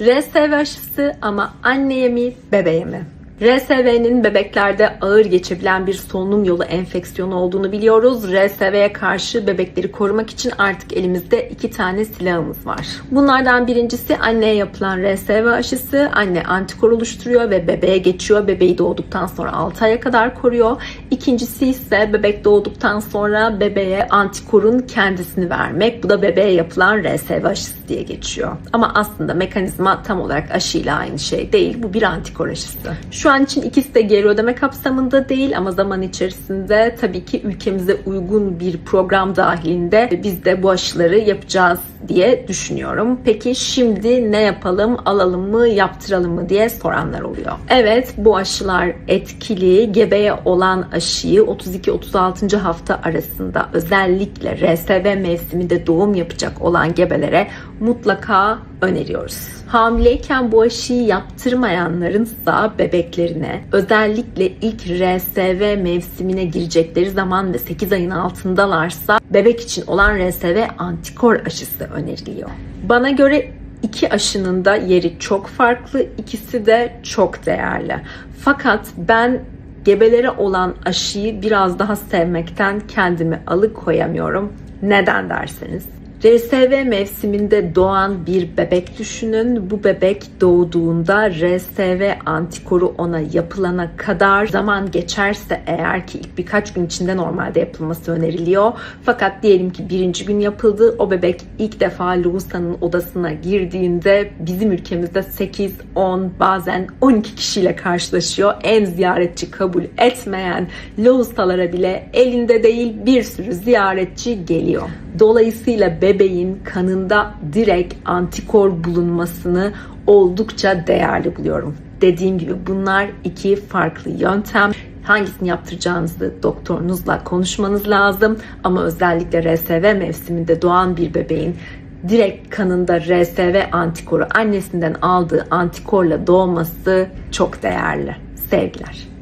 RSV aşısı ama anneye mi, bebeğe mi? RSV'nin bebeklerde ağır geçebilen bir solunum yolu enfeksiyonu olduğunu biliyoruz. RSV'ye karşı bebekleri korumak için artık elimizde iki tane silahımız var. Bunlardan birincisi anneye yapılan RSV aşısı. Anne antikor oluşturuyor ve bebeğe geçiyor. Bebeği doğduktan sonra 6 aya kadar koruyor. İkincisi ise bebek doğduktan sonra bebeğe antikorun kendisini vermek. Bu da bebeğe yapılan RSV aşısı diye geçiyor. Ama aslında mekanizma tam olarak aşıyla aynı şey değil. Bu bir antikor aşısı. Şu an için ikisi de geri ödeme kapsamında değil ama zaman içerisinde tabii ki ülkemize uygun bir program dahilinde biz de bu aşıları yapacağız diye düşünüyorum. Peki şimdi ne yapalım? Alalım mı, yaptıralım mı diye soranlar oluyor. Evet, bu aşılar etkili. Gebeye olan aşıyı 32-36. hafta arasında özellikle RSV mevsiminde doğum yapacak olan gebelere mutlaka öneriyoruz. Hamileyken bu aşıyı yaptırmayanların ise bebeklerine özellikle ilk RSV mevsimine girecekleri zaman ve 8 ayın altındalarsa bebek için olan RSV antikor aşısı öneriliyor. Bana göre iki aşının da yeri çok farklı, ikisi de çok değerli. Fakat ben gebelere olan aşıyı biraz daha sevmekten kendimi alıkoyamıyorum. Neden derseniz RSV mevsiminde doğan bir bebek düşünün. Bu bebek doğduğunda RSV antikoru ona yapılana kadar zaman geçerse eğer ki ilk birkaç gün içinde normalde yapılması öneriliyor. Fakat diyelim ki birinci gün yapıldı. O bebek ilk defa Louisa'nın odasına girdiğinde bizim ülkemizde 8, 10 bazen 12 kişiyle karşılaşıyor. En ziyaretçi kabul etmeyen Louisa'lara bile elinde değil bir sürü ziyaretçi geliyor. Dolayısıyla bebeğin kanında direkt antikor bulunmasını oldukça değerli buluyorum. Dediğim gibi bunlar iki farklı yöntem. Hangisini yaptıracağınızı doktorunuzla konuşmanız lazım. Ama özellikle RSV mevsiminde doğan bir bebeğin direkt kanında RSV antikoru annesinden aldığı antikorla doğması çok değerli. Sevgiler.